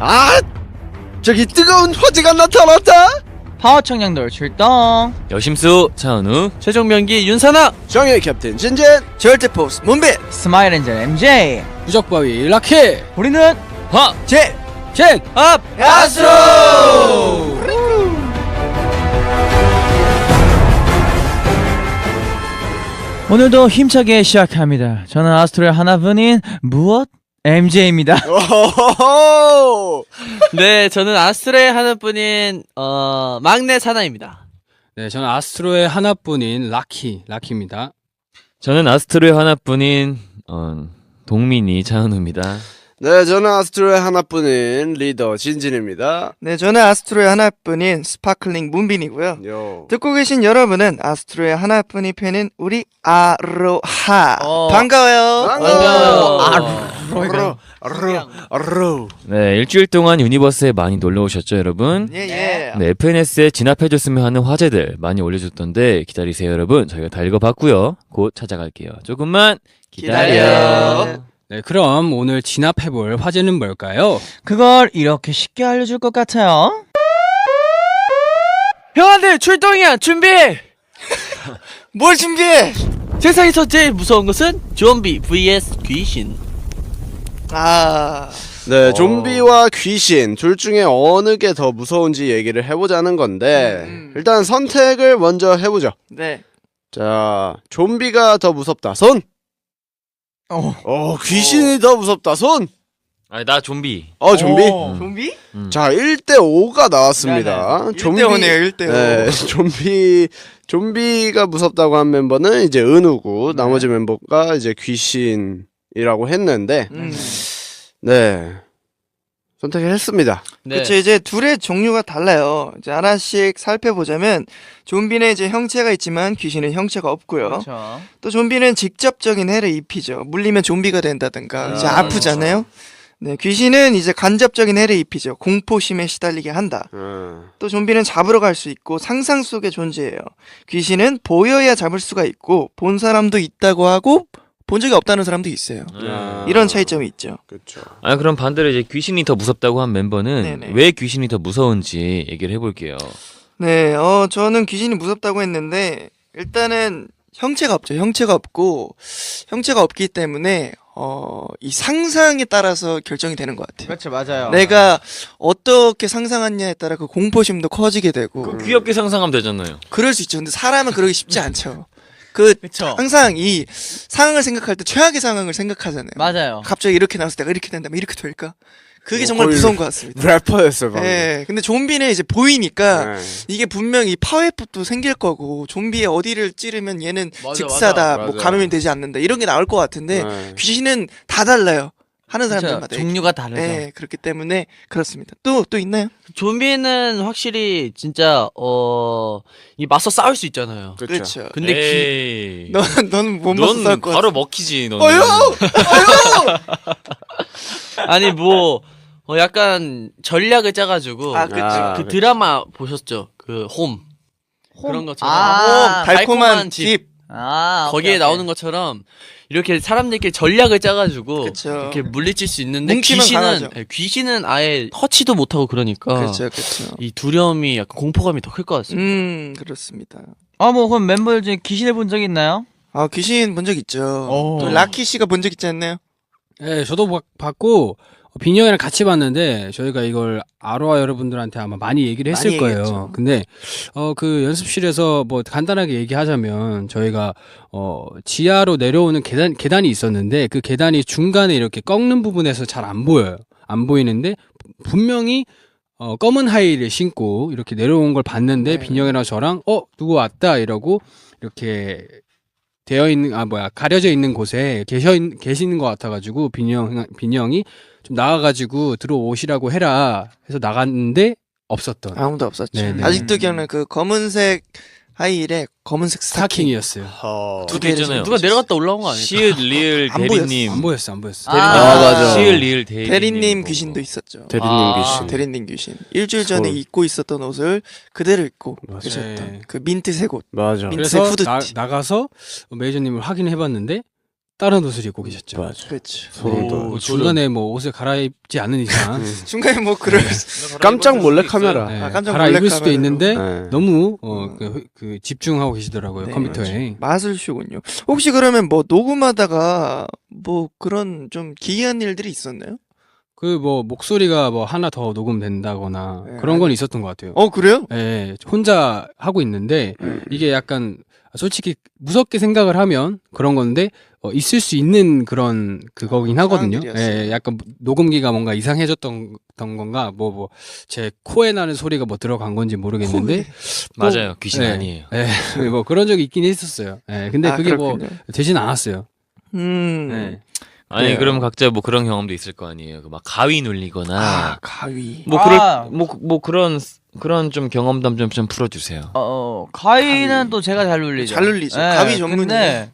아! 저기 뜨거운 화재가 나타났다! 파워 청량돌 출동. 여심수 차은우 최종 명기 윤사나 정의 캡틴 진진 절대 포스 문빈 스마일 엔젤 MJ. 부적바위 라케 우리는 화제젠 업! 야스로! 오늘도 힘차게 시작합니다. 저는 아스트로의 하나뿐인 무엇? MJ입니다. 오호호! 네 저는 아스트로의 하나뿐인 어 막내 사나입니다 네, 저는 아스트로의 하나뿐인 라키 라키입니다. 저는 아스트로의 하나뿐인 어 동민이 차은우입니다 네, 저는 아스트로의 하나뿐인 리더 진진입니다. 네, 저는 아스트로의 하나뿐인 스파클링 문빈이고요. 요. 듣고 계신 여러분은 아스트로의 하나뿐인 팬인 우리 아로하. 어. 반가워요. 반가워요. 아로 이가. 아로, 아로. 네 일주일 동안 유니버스에 많이 놀러 오셨죠 여러분 예, 예. 네 FNS에 진압해줬으면 하는 화제들 많이 올려줬던데 기다리세요 여러분 저희가 다 읽어봤고요 곧 찾아갈게요 조금만 기다려, 기다려. 네, 그럼 오늘 진압해볼 화제는 뭘까요? 그걸 이렇게 쉽게 알려줄 것 같아요. 형아들 출동이야 준비 뭘 준비해? 세상에서 제일 무서운 것은 좀비 vs 귀신 아, 네, 좀비와 귀신 둘 중에 어느 게 더 무서운지 얘기를 해보자는 건데 음. 일단 선택을 먼저 해보죠. 네. 자, 좀비가 더 무섭다. 손. 어. 어, 귀신이 더 무섭다. 손. 아니 나 좀비 어, 좀비. 어. 좀비? 음. 자, 1대 5가 나왔습니다. 1대 5네요, 1대 5. 네, 좀비 좀비가 무섭다고 한 멤버는 이제 은우고 나머지 멤버가 이제 귀신 이라고 했는데 음. 네. 선택을 했습니다. 네. 그쵸, 이제 둘의 종류가 달라요. 이제 하나씩 살펴보자면, 좀비는 이제 형체가 있지만 귀신은 형체가 없고요. 그렇죠. 또 좀비는 직접적인 해를 입히죠. 물리면 좀비가 된다든가, 이제 아, 아프잖아요. 네, 귀신은 이제 간접적인 해를 입히죠. 공포심에 시달리게 한다. 어. 또 좀비는 잡으러 갈 수 있고 상상 속의 존재예요. 귀신은 보여야 잡을 수가 있고 본 사람도 있다고 하고 본 적이 없다는 사람도 있어요. 아. 이런 차이점이 있죠. 그렇죠. 아 그럼 반대로 이제 귀신이 더 무섭다고 한 멤버는 네네. 왜 귀신이 더 무서운지 얘기를 해볼게요. 네, 어 저는 귀신이 무섭다고 했는데 일단은 형체가 없죠. 형체가 없고 형체가 없기 때문에 어 이 상상에 따라서 결정이 되는 것 같아요. 그렇죠, 맞아요. 내가 어떻게 상상하냐에 따라 그 공포심도 커지게 되고 그 귀엽게 상상하면 되잖아요. 그럴 수 있죠. 근데 사람은 그러기 쉽지 않죠. 그 그렇죠. 항상 이 상황을 생각할 때 최악의 상황을 생각하잖아요. 맞아요. 갑자기 이렇게 나왔을 때 내가 이렇게 된다면 이렇게 될까? 그게 어, 정말 거의 무서운 것 같습니다. 래퍼였어요, 방금. 예. 근데 좀비는 이제 보이니까 네. 이게 분명히 파워앱도 생길 거고 좀비의 어디를 찌르면 얘는 맞아, 즉사다, 맞아. 뭐 맞아. 감염이 되지 않는다 이런 게 나올 것 같은데 네. 귀신은 다 달라요. 하는 그렇죠. 사람들마다. 종류가 다르죠. 예, 그렇기 때문에 그렇습니다. 또 또 있나요? 좀비는 확실히 진짜 어이 맞서 싸울 수 있잖아요. 그렇죠. 그렇죠. 근데 귀, 에이. 너 너는 못 맞서 넌 싸울 것 바로 같아. 먹히지 너는. 어휴! 아니 뭐 어, 약간 전략을 짜가지고 아, 그쵸. 아, 그. 드라마 보셨죠? 그 홈. 그런 것처럼 아, 달콤한 집. 아, 거기에 오케이, 오케이. 나오는 것처럼 이렇게 사람들끼리 전략을 짜가지고 그쵸. 이렇게 물리칠 수 있는데 뭉치면 귀신은 강하죠. 예, 귀신은 아예 터치도 못하고 그러니까 그렇죠, 그렇죠. 이 두려움이 약간 공포감이 더 클 것 같습니다. 음, 그렇습니다. 아, 뭐 그럼 멤버들 중에 귀신을 본적 있나요? 아 귀신 본 적 있죠. 오. 또 라키 씨가 본 적 있지 않나요? 네, 저도 봐- 봤고 빈이 형이랑 같이 봤는데 저희가 이걸 아로아 여러분들한테 아마 많이 얘기를 했을 많이 거예요. 얘기했죠. 근데 어 그 연습실에서 뭐 간단하게 얘기하자면 저희가 어 지하로 내려오는 계단 계단이 있었는데 그 계단이 중간에 이렇게 꺾는 부분에서 잘 안 보여요. 안 보이는데 분명히 어 검은 하이를 신고 이렇게 내려온 걸 봤는데 네. 빈이 형이랑 저랑 어 누구 왔다 이러고 이렇게 되어 있는 아 뭐야 가려져 있는 곳에 계셔 있, 계시는 것 같아가지고 빈이 형 빈이 형이 좀 나와가지고 들어오시라고 해라 해서 나갔는데 없었던 아무도 없었죠. 네네. 아직도 기억나요. 그 검은색 하이힐에 검은색 스타킹. 스타킹이었어요. 어. 두 개를 있잖아요. 누가 내려갔다 올라온 거 아닐까? 시읒 리을 안 보였어. 대리님. 안 보였어, 안 보였어. 아, 아, 맞아. 시읒 리을 대리님. 대리님. 귀신도 있었죠. 대리님 아, 귀신. 대리님 귀신. 일주일 전에 서울. 입고 있었던 옷을 그대로 입고 맞아. 계셨던 네. 그 민트색 옷. 맞아. 민- 그래서 후드티. 나, 나가서 매니저님을 확인해봤는데 다른 옷을 입고 계셨죠. 맞아. 그렇죠. 소름 돋아. 뭐 중간에 뭐 옷을 갈아입지 않는 이상 중간에 뭐 그럴 깜짝 몰래 카메라. 네, 아, 깜짝 갈아입을 수도 봐요. 있는데 네. 너무 어, 그, 그 집중하고 계시더라고요 네, 컴퓨터에. 마술쇼군요. 혹시 그러면 뭐 녹음하다가 뭐 그런 좀 기이한 일들이 있었나요? 그 뭐 목소리가 뭐 하나 더 녹음된다거나 네, 그런 건 있었던 것 같아요. 어 그래요? 예, 혼자 하고 있는데 음. 이게 약간 솔직히 무섭게 생각을 하면 그런 건데 어, 있을 수 있는 그런 그거긴 하거든요. 상황들이었어요. 예, 약간 녹음기가 뭔가 이상해졌던 던 건가 뭐 뭐 제 코에 나는 소리가 뭐 들어간 건지 모르겠는데 맞아요. 귀신 네. 아니에요. 예, 뭐 그런 적이 있긴 했었어요. 예, 근데 아, 그게 뭐 그렇군요. 되진 않았어요. 음. 예. 아니 그래요. 그럼 각자 뭐 그런 경험도 있을 거 아니에요. 그 막 가위 눌리거나 아 가위. 뭐 아. 그럴 뭐뭐 그런 그런 좀 경험담 좀 좀 풀어주세요. 어, 어, 가위는 가위. 또 제가 잘 눌리죠. 잘 눌리죠. 가위 전문이네. 근데,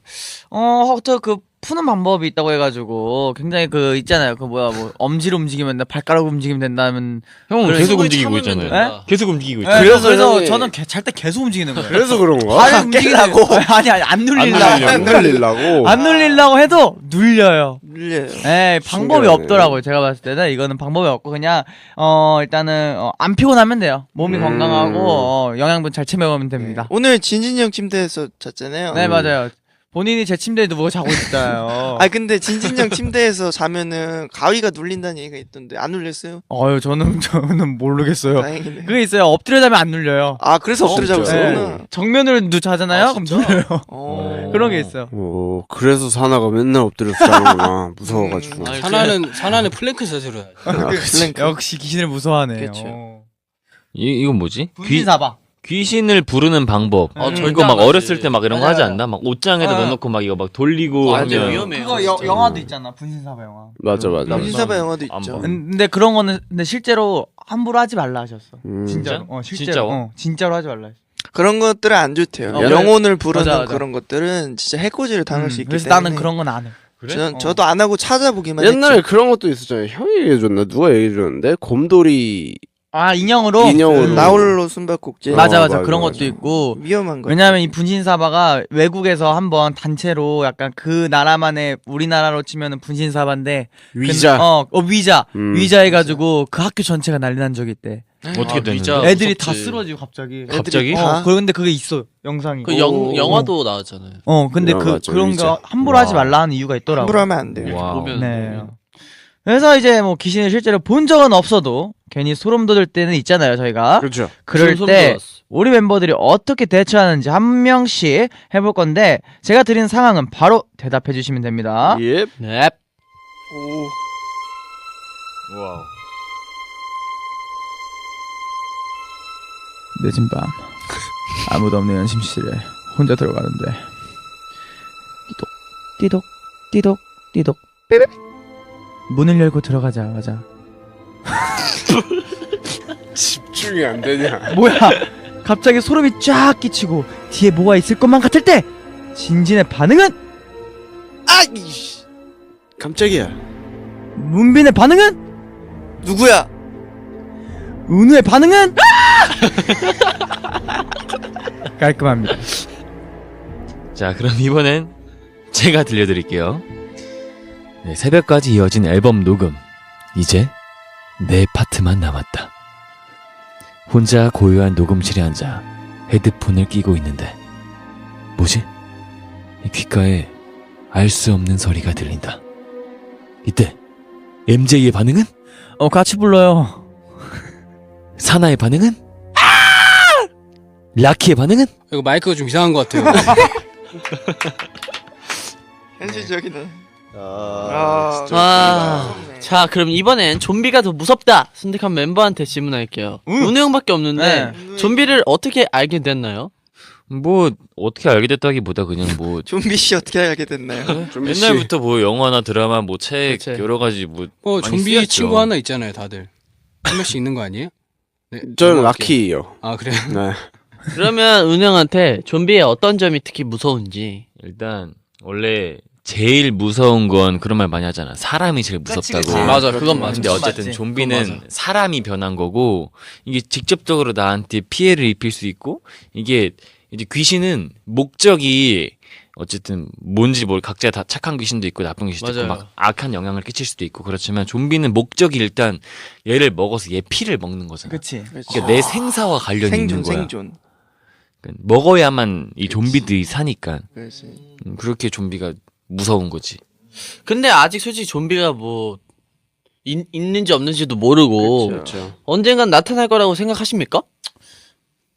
어, 저그 푸는 방법이 있다고 해가지고 굉장히 그 있잖아요. 그 뭐야 뭐 엄지를 움직이면 된다, 발가락 움직이면 된다면. 형은 그래, 계속 숨을 움직이고 참으면 있잖아요. 된다. 계속 움직이고 예, 있잖아요. 그래서 그래서 형이- 저는 잘때 계속 움직이는 거예요. 그래서 그런가? 발을 움직이려고 아니 아니 안 눌리려고 안 눌리려고. 안 눌리려고 해도 눌려요. 눌려요. 에 방법이 신기하네. 없더라고요. 제가 봤을 때는 이거는 방법이 없고 그냥 어 일단은 어, 안 피곤하면 돼요. 몸이 음. 건강하고 어, 영양분 잘 채먹으면 됩니다. 오늘 진진이 형 침대에서 잤잖아요. 네 맞아요. 본인이 제 침대에 누워 자고 있어요. 아 근데 진진이 형 침대에서 자면은 가위가 눌린다는 얘기가 있던데 안 눌렸어요? 어유 저는 저는 모르겠어요. 다행이네. 그게 있어요. 엎드려 자면 안 눌려요. 아 그래서 엎드려 자고 진짜요? 있었구나. 정면으로 누 자잖아요. 아, 그럼 진짜? 눌려요. 어. 그런 게 있어요. 오, 그래서 사나가 맨날 엎드려서 자는구나. 무서워가지고. 음. 아니, 사나는 사나는 플랭크 자세로 해야죠. 아, 그치. 플랭크. 역시 귀신을 무서워하네요. 그쵸. 이 이건 뭐지? 귀 분신 사바. 귀신을 부르는 방법. 어, 음. 절대 이거 막 안. 어렸을 때막 이런 거 하지 맞아요. 않나? 막 옷장에다 아. 넣어놓고 막 이거 막 돌리고 완전 하면 위험해요. 그거 여, 진짜. 영화도 있잖아. 분신사바 영화. 맞아, 맞아. 남- 남신사바 영화도 안 있죠. 봐. 근데 그런 거는 근데 실제로 함부로 하지 말라 하셨어. 음. 진짜로. 진짜? 어, 실제로. 진짜로? 어, 진짜로 하지 말라. 했어. 그런 것들은 안 좋대요. 어, 영혼을 부르는 맞아, 맞아. 그런 것들은 진짜 해코지를 당할 음, 수 있기 그래서 때문에. 나는 그런 건 안 해. 전, 어. 저도 안 하고 찾아보기만 옛날에 했죠. 그런 것도 있었잖아요. 형이 얘기해줬나? 누가 얘기해줬는데? 곰돌이 아 인형으로. 인형으로. 음. 나홀로 숨바꼭질 맞아 어, 맞아 맞아, 그런 맞아. 것도 있고. 위험한 거. 왜냐하면 이 분신사바가 외국에서 한번 단체로 약간 그 나라만의 우리나라로 치면은 분신사바인데 위자. 근- 어, 어 위자 음. 위자 해가지고 그 학교 전체가 난리 난 적이 있대. 어떻게 아, 되는데? 진짜 애들이 다 무섭지. 쓰러지고 갑자기. 갑자기? 다? 어 그런데 그게 있어 영상이. 그 영, 오. 영화도 나왔잖아요. 어 근데 야, 그 맞아, 그런 위자. 거 함부로 와. 하지 말라 하는 이유가 있더라고. 함부로 하면 안 돼요. 와우. 보면 네. 그래서 이제 뭐 귀신을 실제로 본 적은 없어도 괜히 소름 돋을 때는 있잖아요 저희가. 그렇죠. 그럴 소름 때 돋았어. 우리 멤버들이 어떻게 대처하는지 한 명씩 해볼 건데 제가 드린 상황은 바로 대답해 주시면 됩니다. 예. 네. 와우. 늦은 밤 아무도 없는 연습실에 혼자 들어가는데 띠독 띠독 띠독 띠독 삐빅 문을 열고 들어가자마자 집중이 안 되냐. 뭐야 갑자기 소름이 쫙 끼치고 뒤에 뭐가 있을 것만 같을 때 진진의 반응은 아, 이씨. 깜짝이야. 문빈의 반응은 누구야? 은우의 반응은 깔끔합니다. 자, 그럼 이번엔 제가 들려드릴게요. 네, 새벽까지 이어진 앨범 녹음. 이제 내 파트만 남았다. 혼자 고요한 녹음실에 앉아 헤드폰을 끼고 있는데, 뭐지? 이 귓가에 알 수 없는 소리가 들린다. 이때 MJ의 반응은? 어 같이 불러요. 사나의 반응은? 라키의 반응은? 이거 마이크가 좀 이상한 것 같아요. 현실적이네. 아, 진짜 아, 무섭네. 자, 그럼 이번엔 좀비가 더 무섭다 선택한 멤버한테 질문할게요. 은우 형밖에 없는데 네. 좀비를 어떻게 알게 됐나요? 뭐 어떻게 알게 됐다기보다 그냥 뭐 좀비 씨 어떻게 알게 됐나요? 좀비 씨. 옛날부터 뭐 영화나 드라마 뭐 책 그치. 여러 가지 뭐 어, 많이 좀비 쓰였죠. 친구 하나 있잖아요, 다들. 한 명씩 있는 거 아니에요? 네, 저는 넘어갈게요. 라키예요. 아, 그래요? 네. 그러면 은우 형한테 좀비의 어떤 점이 특히 무서운지. 일단 원래 제일 무서운 건 그런 말 많이 하잖아. 사람이 제일 무섭다고. 그치. 맞아, 그건 맞아. 근데 어쨌든 맞지. 좀비는 그건 맞아. 사람이 변한 거고 이게 직접적으로 나한테 피해를 입힐 수 있고 이게 이제 귀신은 목적이 어쨌든 뭔지 뭘 각자 다 착한 귀신도 있고 나쁜 귀신도 있고 맞아요. 막 악한 영향을 끼칠 수도 있고 그렇지만 좀비는 목적이 일단 얘를 먹어서 얘 피를 먹는 거잖아. 그치. 그러니까 내 생사와 관련이 생존 있는 거야. 생존. 그러니까 먹어야만 이 좀비들이 사니까 그렇지. 음, 그렇게 좀비가 무서운 거지. 근데 아직 솔직히 좀비가 뭐 있, 있는지 없는지도 모르고 그렇죠. 언젠간 나타날 거라고 생각하십니까?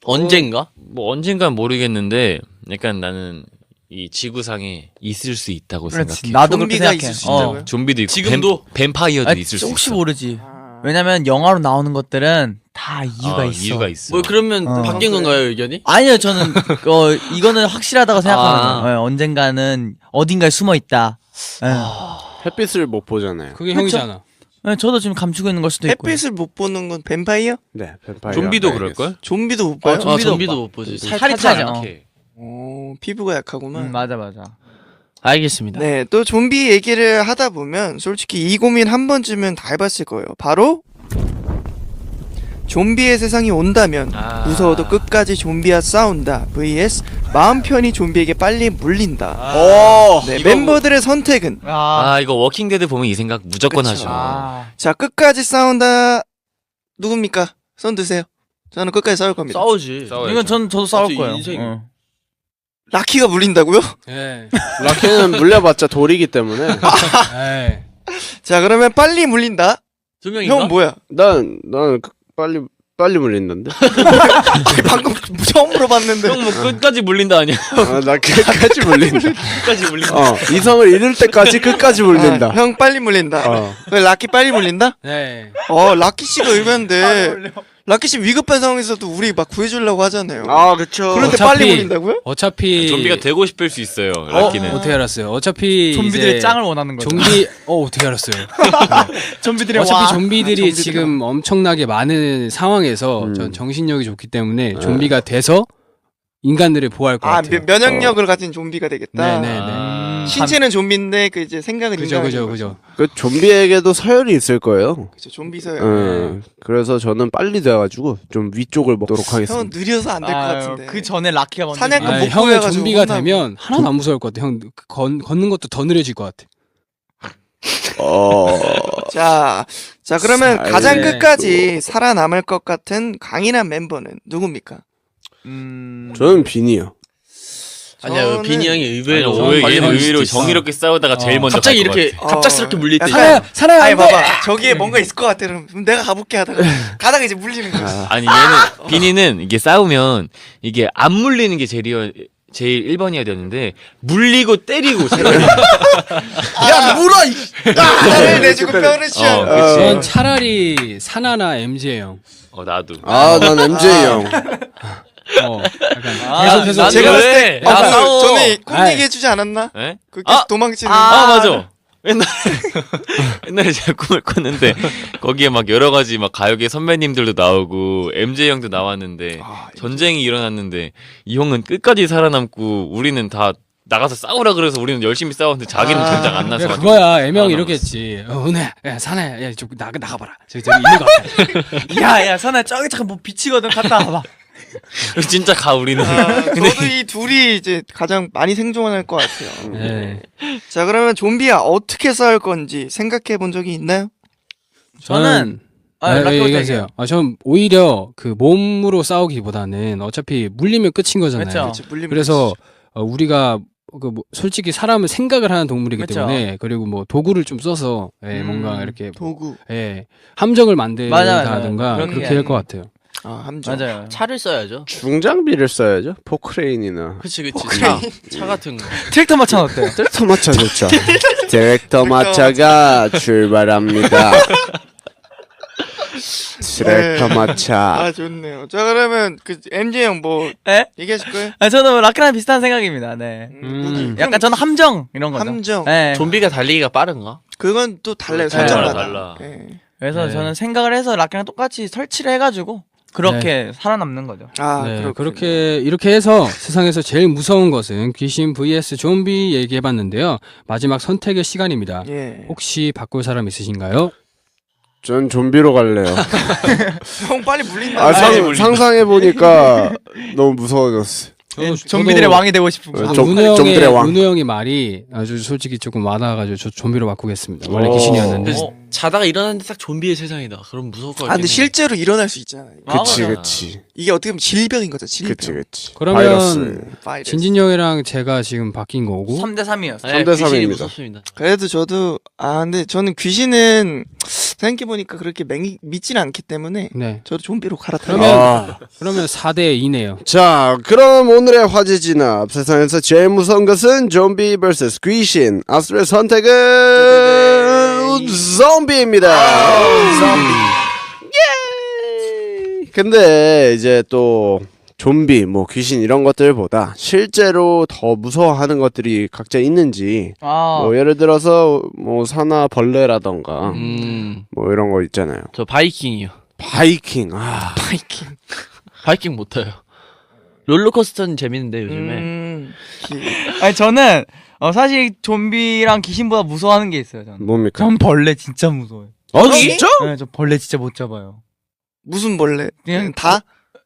언젠가? 뭐 언젠간 모르겠는데 약간 나는 이 지구상에 있을 수 있다고 그렇지. 생각해. 나도 그렇게 좀비가 생각해. 있을 수 있다고요? 좀비도 있고 지금도? 뱀, 뱀파이어도 아니, 있을 수 혹시 있어. 모르지. 아. 왜냐면 영화로 나오는 것들은 다 이유가 어, 있어. 이유가 있어. 뭐 그러면 어. 바뀐 건가요 의견이? 아니요, 저는 어, 이거는 확실하다고 생각합니다. 아. 예, 언젠가는 어딘가에 숨어 있다. 예. 햇빛을 못 보잖아요. 그게 그쵸? 형이잖아. 예, 저도 지금 감추고 있는 걸 수도 있고. 햇빛을 못 보는 건 뱀파이어? 네, 뱀파이어. 좀비도 그럴 걸? 좀비도 못 봐요? 아 좀비도. 못 보지. 살이 타지. 이렇게. 오, 피부가 약하구만. 음, 맞아, 맞아. 알겠습니다. 네, 또 좀비 얘기를 하다 보면 솔직히 이 고민 한 번쯤은 다 해봤을 거예요. 바로 좀비의 세상이 온다면 아. 무서워도 끝까지 좀비와 싸운다. vs 마음 편히 좀비에게 빨리 물린다. 오. 네, 이거 멤버들의 선택은 아, 아 이거 워킹데드 보면 이 생각 무조건 그쵸. 하죠. 아. 자 끝까지 싸운다. 누굽니까? 손 드세요. 저는 끝까지 싸울 겁니다. 싸우지. 싸워야죠. 이건 전 저도 싸울 거예요. 인생. 어. 라키가 물린다고요? 예. 라키는 물려봤자 돌이기 때문에 예. 자 그러면 빨리 물린다. 두 명인가? 형 뭐야? 난 나는 그- 빨리 빨리 물린다는데. 방금 처음 물어봤는데. 형 뭐 끝까지 물린다 아니야? 아, 나 끝까지 물린다. 끝까지 물린다. 어, 이성을 잃을 때까지 끝까지 물린다. 아, 형 빨리 물린다. 어. 왜 라키 빨리 물린다? 네. 어 라키 씨가 의외인데 라키 씨 위급한 상황에서도 우리 막 구해주려고 하잖아요. 아, 그쵸. 그런데 어차피- 빨리 물린다고요? 어차피 좀비가 되고 싶을 수 있어요. 어, 라키는. 어떻게 알았어요? 어차피 좀비들의 이제 짱을 원하는 거죠. 좀비 어 어떻게 알았어요? 좀비들의 어차피 와. 좀비들이 좀비들이 지금 엄청나게 많은 상황에서 음. 전 정신력이 좋기 때문에 좀비가 돼서 인간들을 보호할 것 아 같아요. 면- 면역력을 가진 좀비가 되겠다. 네네네. 아, 신체는 좀비인데 그 이제 생각은 그죠 인간인 그죠 거죠. 그죠. 그 좀비에게도 서열이 있을 거예요. 그죠 좀비서요. 음, 그래서 저는 빨리 돼가지고 좀 위쪽을 먹도록 형은 하겠습니다. 느려서 안 될 것 아유, 같은데. 그 전에 라키가 먼저. 사냥- 약간 아니, 못 형은 보여가지고 좀비가 혼나고. 되면 하나도 안 무서울 것 같아. 형 건, 걷는 것도 더 느려질 것 같아. 어, 자, 자 그러면 살고. 가장 끝까지 살아남을 것 같은 강인한 멤버는 누굽니까? 음. 저는 빈이요. 아니야 저는- 비니 형이 의외로 아니, 오히려 빨리 얘는 물릴 의외로 있어. 정의롭게 싸우다가 제일 어. 먼저 갑자기 갈것 이렇게 같아. 갑작스럽게 어, 물릴 때 약간- 살아야 아니 봐봐 저기에 뭔가 있을 것 같아 그럼 내가 가볼게 하다가 가다가 이제 물리는 거야. 아니 얘는 비니는 이게 싸우면 이게 안 물리는 게 제일 제일 1번이어야 되는데 물리고 때리고 제일 야 물어! 나를 내주고 뼈를. 어, 그치. 전 차라리 사나나 MJ 형. 어 나도. 아, 난 MJ 형. 어, 약간 아, 계속해서 난 제가 왜? 봤을 때 야, 아, 그 싸워. 전에 꿈 아이. 얘기해주지 않았나? 예? 그 계속 아! 도망치는. 아 맞아. 옛날에 옛날에 제가 꿈을 꿨는데 거기에 막 여러 가지 막 가요계 선배님들도 나오고 MJ 형도 나왔는데 아, 전쟁이 일어났는데 이 형은 끝까지 살아남고 우리는 다 나가서 싸우라 그래서 우리는 열심히 싸웠는데 자기는 아. 전장 안 나서 야, 가지고 그거야 애명 안 이렇게. 했지. 어, 은혜, 야, 사나야, 야, 좀 나가 나가봐라. 저기 저기 있는 거 같아. 야, 야, 선아 저기 잠깐 뭐 비치거든. 갔다 와봐. 진짜 가 우리는 아, 저도 이 둘이 이제 가장 많이 생존할 것 같아요. 네. 자 그러면 좀비야 어떻게 싸울 건지 생각해 본 적이 있나요? 저는 아, 아, 라키 예, 먼저 얘기하세요. 얘기해요. 아, 전 오히려 그 몸으로 싸우기보다는 어차피 물리면 끝인 거잖아요. 그쵸. 그렇지, 물리면 그래서 어, 우리가 그뭐 솔직히 사람은 생각을 하는 동물이기 그쵸. 때문에 그리고 뭐 도구를 좀 써서 예, 음, 뭔가 이렇게 도구. 예, 함정을 맞아요, 만든다든가 맞아요. 그런 그렇게 게할 것 같아요. 아 함정. 맞아요. 차를 써야죠. 중장비를 써야죠. 포크레인이나. 그치 그치 차, 차 같은 거. 트랙터 마찬 어때요? 트랙터 마차 좋죠. 트랙터 마차가 출발합니다. 트랙터 아 마차. 좋네요. 자 그러면 그 MJ 형뭐 예? 얘기하실 거예요? 아, 저는 뭐 라키랑 비슷한 생각입니다. 네. 음. 약간 저는 함정 이런 거죠. 함정. 네. 좀비가 달리기가 빠른가? 그건 또 달라요. 달라, 설정마다. 달라. 예. 그래서 네. 저는 생각을 해서 라키랑 똑같이 설치를 해가지고 그렇게 살아남는 거죠. 아 네, 그렇군요. 그렇게 이렇게 해서 세상에서 제일 무서운 것은 귀신 vs 좀비 얘기해 봤는데요. 마지막 선택의 시간입니다. 예. 혹시 바꿀 사람 있으신가요? 전 좀비로 갈래요. 형 빨리 물린다. 아, 빨리 상, 물린다. 상상해 보니까 너무 무서워졌어. 저도- 좀비들의 왕이 되고 싶은 거. 어, 좀- 문우 형의 좀비들의 왕. 문우 형의 말이 아주 솔직히 조금 와닿아가지고 저 좀비로 바꾸겠습니다. 원래 오. 귀신이었는데. 그래서 자다가 일어났는데 딱 좀비의 세상이다. 그럼 무서울 것 같긴 아 근데 해. 실제로 일어날 수 있잖아 요. 그치 맞아. 그치 이게 어떻게 보면 질병인 거죠. 질병. 그치 그치 그러면 바이러스 바이러스. 진진 형이랑 제가 지금 바뀐 거고 3대 3이었어. 네, 3대 귀신이 3입니다. 무섭습니다. 그래도 저도 아 근데 저는 귀신은 생각해 보니까 그렇게 맹, 믿지는 않기 때문에 네. 저도 좀비로 갈아타요. 그러면 아. 그러면 4대 2네요. 자, 그럼 오늘의 화제 진압 세상에서 제일 무서운 것은 좀비 vs 귀신. 아스트의 선택은 좀비입니다. 예! 근데 이제 또 좀비, 뭐 귀신 이런 것들보다 실제로 더 무서워하는 것들이 각자 있는지 아, 뭐 예를 들어서 뭐 사나 벌레라던가 음, 뭐 이런 거 있잖아요. 저 바이킹이요. 바이킹. 아, 바이킹. 바이킹 못 타요. 롤러코스터는 재밌는데 요즘에. 음, 기- 아니 저는 어, 사실 좀비랑 귀신보다 무서워하는 게 있어요. 저는. 뭡니까? 전 벌레 진짜 무서워요. 어, 진짜? 네, 저 벌레 진짜 못 잡아요. 무슨 벌레? 그냥 다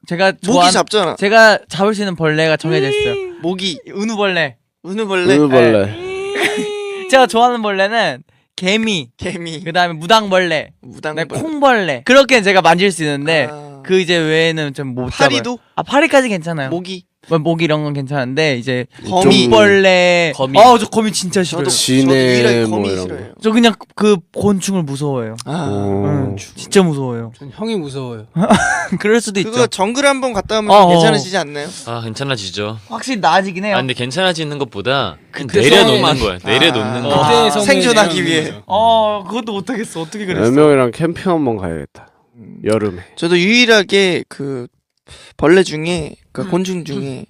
제가 모기 좋아하는 잡잖아. 제가 잡을 수 있는 벌레가 정해져 있어요. 모기, 은우벌레. 우는벌레, 은우벌레. 제가 좋아하는 벌레는 개미, 개미, 그다음에 무당벌레, 무당벌레. 그다음에 콩벌레. 그렇게 제가 만질 수 있는데 아, 그 이제 외에는 좀 못 잡아요. 파리도 아 파리까지 괜찮아요. 모기, 뭐, 모기 이런 건 괜찮은데 이제 거미. 벌레. 거미. 아, 저 거미 진짜 싫어요. 저도 저, 지네, 저도 유일하게 뭐 거미 이런 싫어요. 그냥 그 곤충을 무서워해요. 아, 어. 응, 진짜 무서워요. 전 형이 무서워요. 그럴 수도 그거 있죠. 정글 한번 갔다 오면 어, 어. 괜찮으시지 않나요? 아 괜찮아지죠. 확실히 나아지긴 해요. 아 근데 괜찮아지는 것보다 그냥 그때 내려놓는 거야. 내려놓는 아. 거. 그때의 아, 생존하기 내려놓는 위해. 거죠. 어, 그것도 못하겠어. 어떻게 그랬어? 몇 명이랑 캠핑 한번 가야겠다. 여름에. 저도 유일하게 그 벌레 중에 그 음. 곤충 중에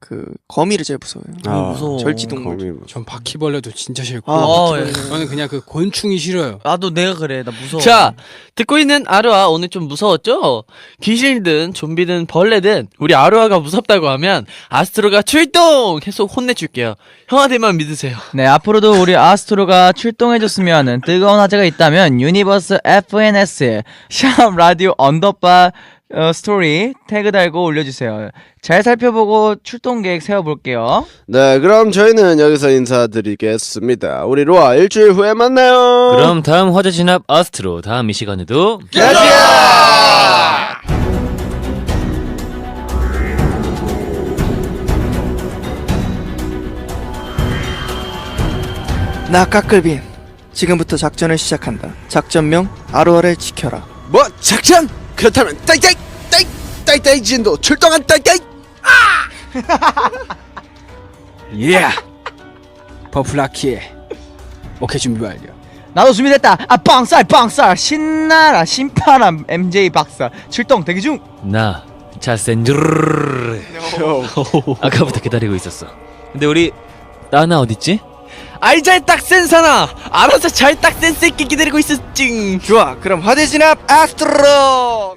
그 거미를 제일 무서워요. 아, 무서워. 절지동물. 거미 뭐. 전 바퀴벌레도 진짜 싫고 아. 저는 그냥 그 곤충이 싫어요. 나도 내가 그래. 나 무서워. 자, 듣고 있는 아루아 오늘 좀 무서웠죠? 귀신이든 좀비든 벌레든 우리 아루아가 무섭다고 하면 아스트로가 출동! 계속 혼내줄게요. 형아들만 믿으세요. 네, 앞으로도 우리 아스트로가 출동해줬으면 하는 뜨거운 화제가 있다면 유니버스 FNS 샵 라디오 언더바 어, 스토리 태그 달고 올려주세요. 잘 살펴보고 출동 계획 세워볼게요. 네, 그럼 저희는 여기서 인사드리겠습니다. 우리 로아 일주일 후에 만나요. 그럼 다음 화제 진압 아스트로 다음 이 시간에도 나 까끌빈. 지금부터 작전을 시작한다. 작전명 아로아를 지켜라. 뭐 작전? 그렇다면 따이따이 따이 따이따이 진도 출동한 따이따이. 예. 버플라키에 오케이 준비 완료. 나도 준비됐다. 아 빵살 빵살 신나라 신파람 MJ 박사 출동 대기 중. 나 자센주르르 아까부터 기다리고 있었어. 근데 우리 나나 어딨지? 아이 잘 딱 센 사나! 알아서 잘 딱센 새끼 기다리고 있었징! 좋아. 그럼 화대 진압 아스트로.